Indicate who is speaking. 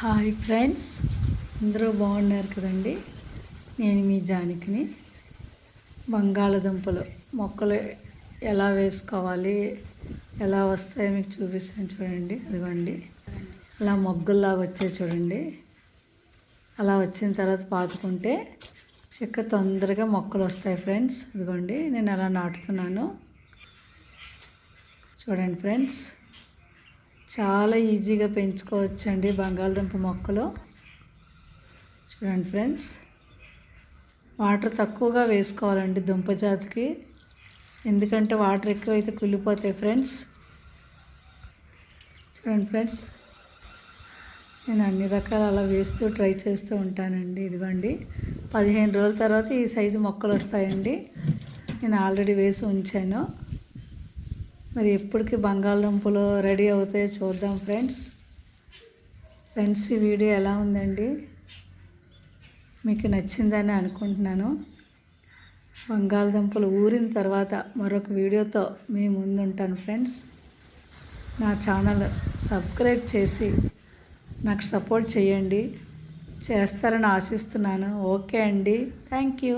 Speaker 1: Hi friends అందరూ బాగున్నారు కదండి? నేను మీ జానకిని. బంగాళదుంపలు మొక్కలు ఎలా వేసుకోవాలి ఎలా వస్తాయో మీకు చూపిస్తాను చూడండి అదిగోండి. అలా మొగ్గుల్లాగా వచ్చాయి చూడండి. అలా వచ్చిన తర్వాత పాతుకుంటే చెక్క తొందరగా మొక్కలు వస్తాయి ఫ్రెండ్స్ అదిగోండి. నేను అలా నాటుతున్నాను. చూడండి ఫ్రెండ్స్. చాలా ఈజీగా పెంచుకోవచ్చండి బంగాళదుంప మొక్కలు. చూడండి ఫ్రెండ్స్ వాటర్ తక్కువగా వేసుకోవాలండి దుంప జాతికి. ఎందుకంటే వాటర్ ఎక్కువైతే కుళ్ళిపోతాయి ఫ్రెండ్స్. చూడండి ఫ్రెండ్స్ నేను అన్ని రకాల అలా వేస్తూ ట్రై చేస్తూ ఉంటానండి. ఇదిగోండి పదిహేను రోజుల తర్వాత ఈ సైజు మొక్కలు వస్తాయండి. నేను ఆల్రెడీ వేసి ఉంచాను. మరి ఎప్పటికి బంగాళదుంపలు రెడీ అవుతాయో చూద్దాం ఫ్రెండ్స్. ఫ్రెండ్స్ ఈ వీడియో ఎలా ఉందండి? మీకు నచ్చిందని అనుకుంటున్నాను. బంగాళదుంపలు ఊరిన తర్వాత మరొక వీడియోతో మీ ముందు ఉంటాను ఫ్రెండ్స్. నా ఛానల్ సబ్స్క్రైబ్ చేసి నాకు సపోర్ట్ చేయండి. చేస్తారని ఆశిస్తున్నాను. ఓకే అండి. Thank you.